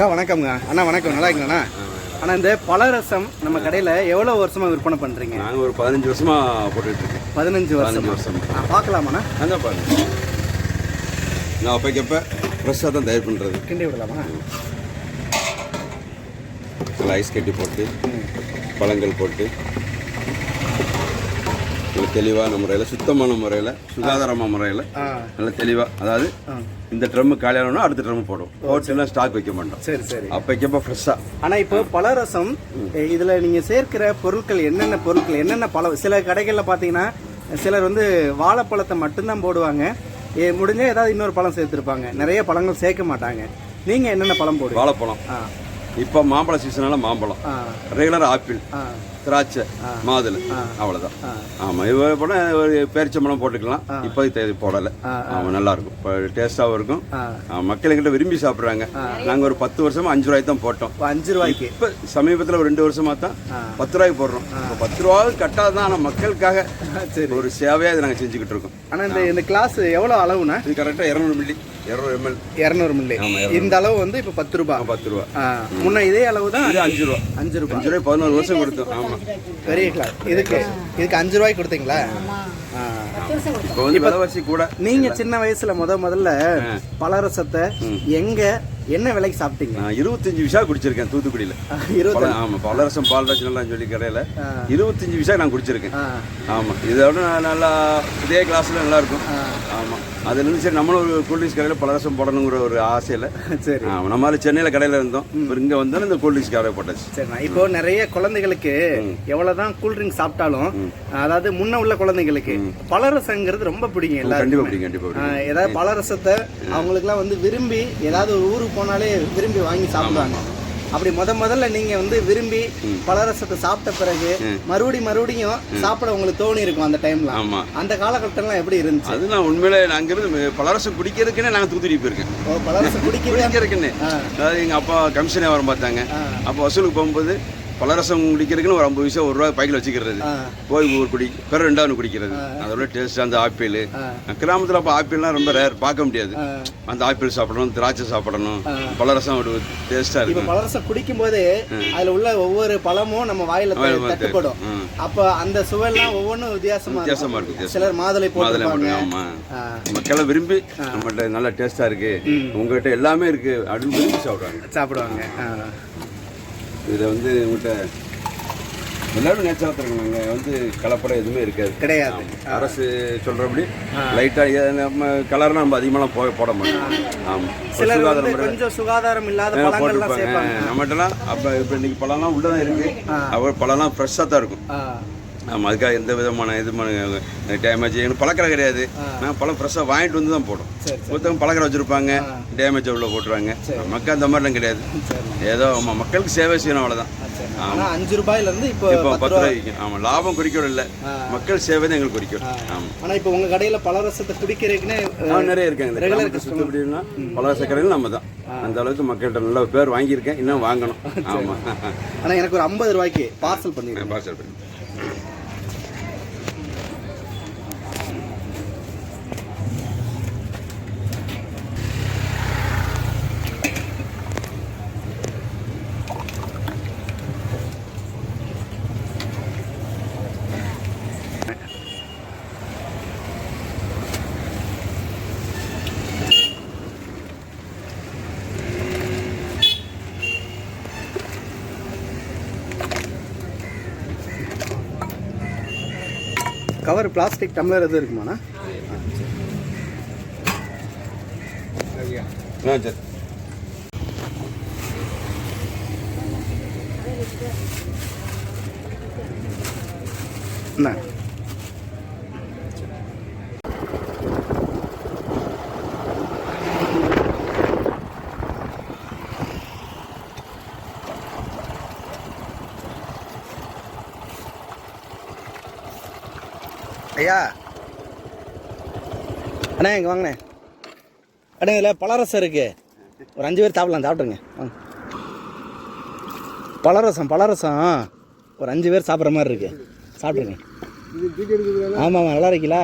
அக்கா வணக்கம்ங்க. அண்ணா வணக்கம். நல்லா இருக்கீங்களா அண்ணா இந்த பழரசம் நம்ம கடையில் எவ்வளோ வருஷமா விற்பனை பண்ணுறீங்க நாங்கள் ஒரு பதினஞ்சு வருஷமா போட்டுட்டு இருக்கோம் பதினஞ்சு வருஷம். வருஷமா பார்க்கலாமாண்ணா? அதான் பாருங்க. நான் அப்பைக்கப்ப ஃப்ரெஷ்ஷாக தான் தயார் பண்ணுறது கிண்டி விடலாமா? ஐஸ் கட்டி போட்டு பழங்கள் போட்டு நல்ல தெளிவான முறையில் சுத்தமான முறையில் சுகாதாரமான முறையில் நல்ல தெளிவாக அதாவது இந்த ட்ரம்மு காலியானோன்னா அடுத்த ட்ரம்மு போடும் போட்டுலாம் ஸ்டாக் வைக்க மாட்டோம். சரி சரி. அப்பைக்கப்ப ஃப்ரெஷ்ஷாக ஆனால் இப்போ பழரசம் இதில் நீங்கள் சேர்க்கிற பொருட்கள் என்னென்ன பொருட்கள் என்னென்ன பழம் சில கடைகளில் பார்த்தீங்கன்னா சிலர் வந்து வாழைப்பழத்தை மட்டும்தான் போடுவாங்க. ஏ முடிஞ்சா ஏதாவது இன்னொரு பழம் சேர்த்துருப்பாங்க. நிறைய பழங்கள் சேர்க்க மாட்டாங்க. நீங்கள் என்னென்ன பழம் போடுவீங்க? வாழைப்பழம். இப்போ மாம்பழ சீசனால மாம்பழம். ரெகுலர் ஆப்பிள் திராட்சை மாதுளை அவ்வளோதான். ஆமாம் இது போல ஒரு பேரிச்சம்பழம் போட்டுக்கலாம். இப்போதைக்கு தேதி போடலை. ஆமாம் நல்லா இருக்கும் இப்போ டேஸ்ட்டாகவும் இருக்கும். ஆ. ஆ, மக்கள் எங்கிட்ட விரும்பி சாப்பிட்றாங்க. நாங்கள் ஒரு பத்து வருஷமா அஞ்சு ரூபாய்க்கு தான் போட்டோம். அஞ்சு ரூபாய்க்கு? இப்போ சமீபத்தில் ஒரு ரெண்டு வருஷமா தான். பத்து ரூபாய்க்கு போடுறோம். இப்போ பத்து ரூபாய்க்கு கட்டாது தான் ஆனால் மக்களுக்காக சரி. ஒரு சேவையாக இதை நாங்கள் செஞ்சுக்கிட்டு இருக்கோம். ஆனால் இந்த இந்த கிளாஸ் எவ்வளோ அளவுண்ணா? இது கரெக்டாக இரநூறு மில்லி. இரநூறு எம்எல் இரநூறு மில்லி ஆமா, இந்த அளவு வந்து இப்போ பத்து ரூபாய் பத்து ரூபா. முன்ன இதே அளவு தான் இது அஞ்சு ரூபா. அஞ்சு ரூபாய் அஞ்சு ரூபாய் பதினோரு வருஷம் கொடுத்தோம். ஆமாம் பெரிய கிளாஸ் இதுக்கு இதுக்கு அஞ்சு ரூபாய்க்கு கொடுத்தீங்களா. இப்போ வந்து கூட நீங்க சின்ன வயசுல முத முதல்ல பலரசத்தை எங்க என்ன விலைக்கு சாப்பிட்டீங்க? நான் இருபத்தஞ்சு விஷா குடிச்சிருக்கேன் தூத்துக்குடியில். இருபது பல ஆமாம் பலரசம் பால்ராஜ் நல்லா சொல்லி கடையில். இருபத்தஞ்சு விஷா நான் குடிச்சிருக்கேன். ஆமாம் இதோட நான் நல்லா இதே கிளாஸில் நல்லா இருக்கும் ஆமாம் அதுலேருந்து சரி நம்மளும் ஒரு கூல்ட்ரிங்க்ஸ் கடையில் பலரசம் போடணுங்கிற ஒரு ஆசையில். சரி. ஆமாம் நம்மளால சென்னையில் கடையில் இருந்தோம். இப்போ இங்கே வந்தாலும் இந்த கூல்ட்ரிங்க்ஸ் கடை போட்டாச்சு. சரிண்ணா இப்போ நிறைய குழந்தைகளுக்கு எவ்வளவுதான் கூல்ட்ரிங்க் சாப்பிட்டாலும் அதாவது முன்ன உள்ள குழந்தைகளுக்கு பலரசங்கிறது ரொம்ப பிடிக்கும் எல்லாரும் கண்டிப்பாக பிடிக்கும் கண்டிப்பாக ஏதாவது பலரசத்தை அவங்களுக்குலாம் வந்து விரும்பி ஏதாவது ஒரு ஊருக்கு போனாலே விரும்பி வாங்கி சாப்பிடுவாங்க. அப்படி முத முதல்ல நீங்க வந்து விரும்பி பலரசத்தை சாப்பிட்ட பிறகு மறுபடியும் மறுபடியும் சாப்பிட உங்களுக்கு தோணி இருக்கும் அந்த டைம்ல ஆமாம் அந்த காலகட்டம்லாம் எப்படி இருந்துச்சு? அது நான் உண்மையிலே நான் அங்கிருந்து பலரசம் குடிக்கிறதுக்குன்னே நாங்கள் தூத்துக்குடி போயிருக்கேன் பலரசம் குடிக்கவே குடிக்கிறதுக்குன்னு. அதாவது எங்கள் அப்பா கமிஷனே வர பார்த்தாங்க. அப்போ வசூலுக்கு போகும்போது பலரசம் குடிக்கிறதுக்குன்னு ஒரு ஐம்பது விஷயம் ஒரு ரூபாய் பைக்கில் வச்சுக்கிறது. போய் ஒரு குடி பிற ரெண்டாவது குடிக்கிறது. அதோட டேஸ்ட் அந்த ஆப்பிள். கிராமத்தில் அப்போ ஆப்பிள்லாம் ரொம்ப ரேர் பார்க்க முடியாது. அந்த ஆப்பிள் சாப்பிடணும் திராட்சை சாப்பிடணும். பலரசம் ஒரு டேஸ்ட்டாக இருக்கும் பலரசம் குடிக்கும் போது அதுல உள்ள ஒவ்வொரு பழமும் நம்ம வாயில தட்டுப்படும். அப்ப அந்த சுவையெல்லாம் ஒவ்வொன்றும் வித்தியாசமா வித்தியாசமா இருக்கும் சிலர் மாதுளை மாதுளை போட்டிருப்பாங்க போட்டு, ஆமா. ஆ, மக்கள் விரும்பி நம்மகிட்ட நல்லா டேஸ்டா இருக்கு. உங்ககிட்ட எல்லாமே இருக்கு அப்படின்னு விரும்பி சாப்பிடுறாங்க சாப்பிடுவாங்க. ஆ. இதை வந்து உங்கள்கிட்ட எல்லாரும் நேச்சராக தருங்க நாங்கள் வந்து கலப்படம் எதுவுமே இருக்காது. கிடையாது. அரசு சொல்றபடி லைட்டாக நம்ம கலர்லாம் நம்ம அதிகமாலாம் போக போட மாட்டோம். ஆமாம் வந்து கொஞ்சம் சுகாதாரம் இல்லாத போட்டிருப்பாங்க. நம்மகிட்டலாம் அப்போ இப்போ இன்னைக்கு பழம்லாம் உள்ளே தான் இருக்கு அவர் பழம்லாம் ஃப்ரெஷ்ஷாக தான் இருக்கும். ஆ, ஆமாம் அதுக்காக எந்த விதமான இதுமான டேமேஜ் எனக்கு பழக்கிற கிடையாது. நான் பழம் ஃப்ரெஷ்ஷாக வாங்கிட்டு வந்து தான் போடும். ஒருத்தவங்க பழக்கிற வச்சுருப்பாங்க டேமேஜ் உள்ள போட்டுருவாங்க. மக்கள் அந்த மாதிரிலாம் கிடையாது. ஏதோ மக்களுக்கு சேவை செய்யணும் அவ்வளோதான் அஞ்சு ரூபாயில இருந்து இப்போ இப்போ பத்து பத்து ரூபாய். ரூபாய்க்கு ஆமாம் லாபம் குறிக்கோடு இல்லை. மக்கள் சேவை தான் எங்களுக்கு குறிக்கும் ஆமாம் ஆனா இப்போ உங்க கடையில பலரசத்தை குடிக்கிறதுக்குன்னு நான் நிறைய இந்த கிராமத்தை சுத்தப்படினா பல சக்கரைகள் நம்ம தான். அந்த அளவுக்கு மக்கள்கிட்ட நல்ல பேர் வாங்கியிருக்கேன். இன்னும் வாங்கணும். ஆமாம் ஆனா எனக்கு ஒரு ஐம்பது ரூபாய்க்கு பார்சல் பண்ணிடுங்க. பார்சல் பண்ணி. கவர் பிளாஸ்டிக் டம்ளர் எதுவும் இருக்குமாண்ணா? என்ன ஐயா. அண்ணா இங்கே வாங்கண்ணே. அண்ணா இதில் பழரசம் இருக்கு. ஒரு அஞ்சு பேர் சாப்பிடலாம் சாப்பிட்ருங்க வாங்க. பழரசம் பழரசம். ஒரு அஞ்சு பேர் சாப்பிட்ற மாதிரி இருக்கு. சாப்பிட்ருங்க ஆமாம் ஆமாம் நல்லா இருக்கீங்களா?